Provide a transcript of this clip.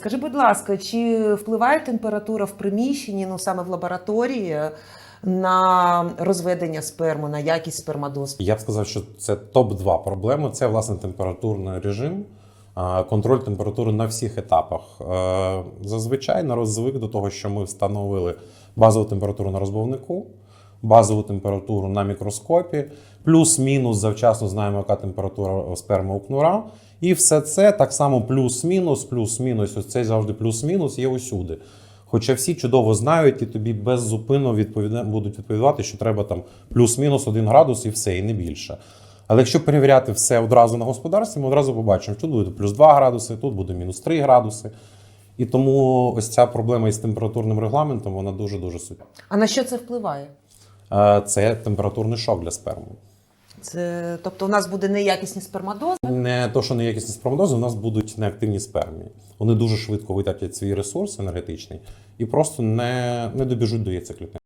Скажи, будь ласка, чи впливає температура в приміщенні, ну саме в лабораторії, на розведення сперми, на якість спермадозу? Я б сказав, що це топ-2 проблеми. Це власне температурний режим, контроль температури на всіх етапах. Е, Зазвичай народ звик до того, що ми встановили базову температуру на розбовнику, базову температуру на мікроскопі, плюс-мінус завчасно знаємо, яка температура сперми у кнура. І все це так само плюс-мінус, плюс-мінус. Ось цей завжди плюс-мінус є усюди. Хоча всі чудово знають і тобі беззупинно відповіда... будуть відповідати, що треба там плюс-мінус один градус і все, і не більше. Але якщо перевіряти все одразу на господарстві, ми одразу побачимо, що тут буде плюс 2 градуси, тут буде мінус 3 градуси. І тому ось ця проблема із температурним регламентом вона дуже дуже суттєва. А на що це впливає? Е, Це температурний шок для сперми. Це, тобто у нас буде неякісні спермадози? Не то, що неякісні спермадози, у нас будуть неактивні спермії. Вони дуже швидко витратять свій ресурс енергетичний і просто не, не добіжуть до яйцеклітини.